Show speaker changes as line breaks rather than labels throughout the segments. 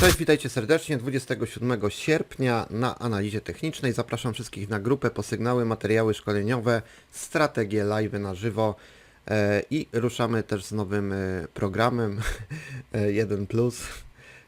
Cześć, witajcie serdecznie. 27 sierpnia na analizie technicznej zapraszam wszystkich na grupę po sygnały, materiały szkoleniowe, strategie live na żywo e, i ruszamy też z nowym e, programem e, 1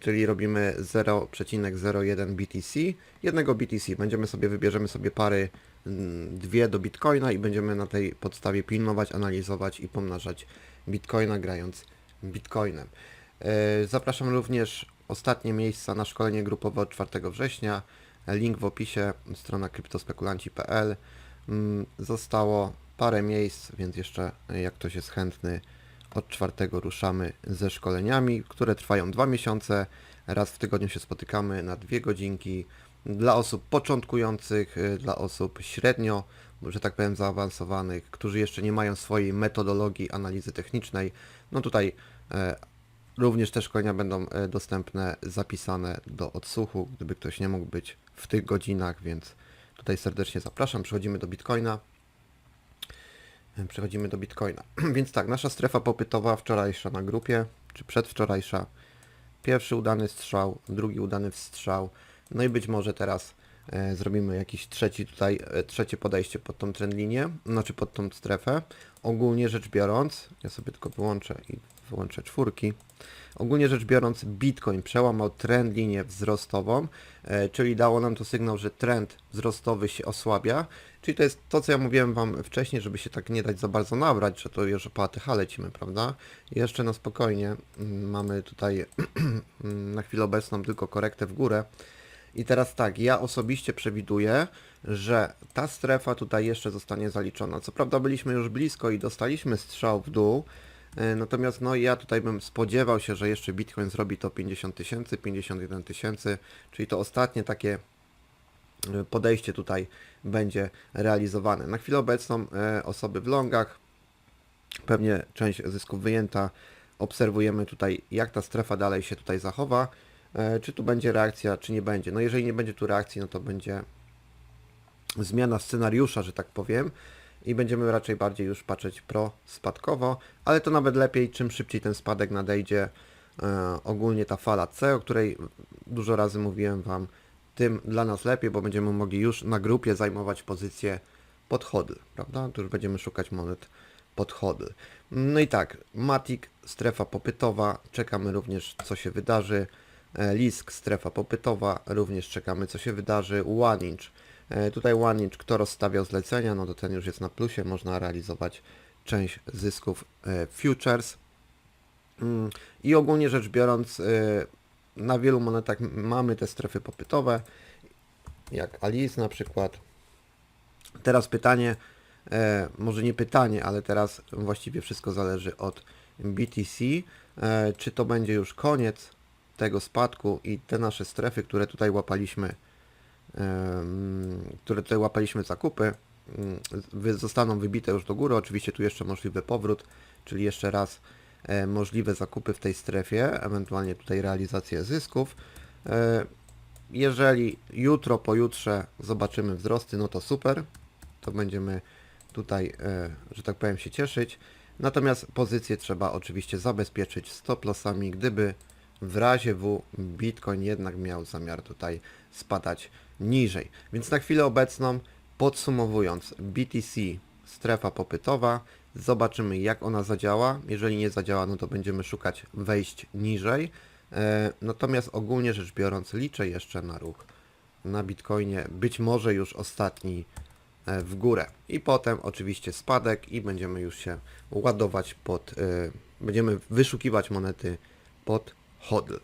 czyli robimy 0,01 BTC, jednego BTC. Będziemy sobie, wybierzemy sobie pary mm, dwie do Bitcoina i będziemy na tej podstawie pilnować, analizować i pomnażać Bitcoina grając Bitcoinem. Zapraszam również ostatnie miejsca na szkolenie grupowe od 4 września. Link w opisie, strona kryptospekulanci.pl. Mm, Zostało parę miejsc, więc jeszcze e, jak ktoś jest chętny, od 4 ruszamy ze szkoleniami, które trwają dwa miesiące. Raz w tygodniu się spotykamy na dwie godzinki. Dla osób początkujących, y, dla osób średnio, że tak powiem, zaawansowanych, którzy jeszcze nie mają swojej metodologii analizy technicznej. No tutaj e, Również te szkolenia będą e, dostępne, zapisane do odsłuchu, gdyby ktoś nie mógł być w tych godzinach, więc tutaj serdecznie zapraszam. Przechodzimy do Bitcoina. E, Przechodzimy do Bitcoina. Więc tak, nasza strefa popytowa wczorajsza na grupie, czy przedwczorajsza. Pierwszy udany strzał, drugi udany strzał. No i być może teraz zrobimy jakiś trzeci tutaj, e, trzecie podejście pod tą trend linię, znaczy pod tą strefę. Ogólnie rzecz biorąc, ja sobie tylko wyłączę i wyłączę czwórki. Ogólnie rzecz biorąc, Bitcoin przełamał trend linię wzrostową, e, czyli dało nam to sygnał, że trend wzrostowy się osłabia. Czyli to jest to, co ja mówiłem Wam wcześniej, żeby się tak nie dać za bardzo nabrać, że to już po ATH lecimy, prawda? Jeszcze na spokojnie mm, mamy tutaj na chwilę obecną tylko korektę w górę. I teraz tak, ja osobiście przewiduję, że ta strefa tutaj jeszcze zostanie zaliczona. Co prawda byliśmy już blisko i dostaliśmy strzał w dół, e, natomiast no ja tutaj bym spodziewał się, że jeszcze Bitcoin zrobi to 50 tysięcy, 51 tysięcy, czyli to ostatnie takie e, podejście tutaj będzie realizowane. Na chwilę obecną e, osoby w longach, pewnie część zysków wyjęta, obserwujemy tutaj jak ta strefa dalej się tutaj zachowa, czy tu będzie reakcja, czy nie będzie. No jeżeli nie będzie tu reakcji, no to będzie zmiana scenariusza, że tak powiem, i będziemy raczej bardziej już patrzeć pro spadkowo, ale to nawet lepiej, czym szybciej ten spadek nadejdzie. E, ogólnie ta fala C, o której dużo razy mówiłem Wam, tym dla nas lepiej, bo będziemy mogli już na grupie zajmować pozycję pod hodl, prawda? Tu już będziemy szukać monet pod hodl. No i tak, Matic, strefa popytowa, czekamy również co się wydarzy. E, Lisk, strefa popytowa, również czekamy co się wydarzy. One Inch, e, tutaj One Inch, kto rozstawiał zlecenia, no to ten już jest na plusie, można realizować część zysków e, futures. Mm, I ogólnie rzecz biorąc, na wielu monetach mamy te strefy popytowe, jak Alice na przykład. Teraz pytanie, może nie pytanie, ale teraz właściwie wszystko zależy od BTC. Czy to będzie już koniec tego spadku i te nasze strefy, które tutaj łapaliśmy, które tutaj łapaliśmy zakupy, zostaną wybite już do góry. Oczywiście tu jeszcze możliwy powrót, czyli jeszcze raz e, możliwe zakupy w tej strefie, ewentualnie tutaj realizację zysków. E, jeżeli jutro, pojutrze zobaczymy wzrosty, no to super, to będziemy tutaj, e, że tak powiem, się cieszyć. Natomiast pozycję trzeba oczywiście zabezpieczyć stop lossami, gdyby w razie W Bitcoin jednak miał zamiar tutaj spadać niżej. Więc na chwilę obecną, podsumowując, BTC strefa popytowa, zobaczymy jak ona zadziała. Jeżeli nie zadziała, no to będziemy szukać wejść niżej. E, Natomiast ogólnie rzecz biorąc, liczę jeszcze na ruch na Bitcoinie, być może już ostatni e, w górę. I potem oczywiście spadek i będziemy już się ładować pod, e, będziemy wyszukiwać monety pod hodl.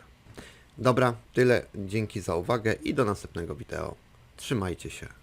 Dobra, tyle. Dzięki za uwagę i do następnego wideo. Trzymajcie się.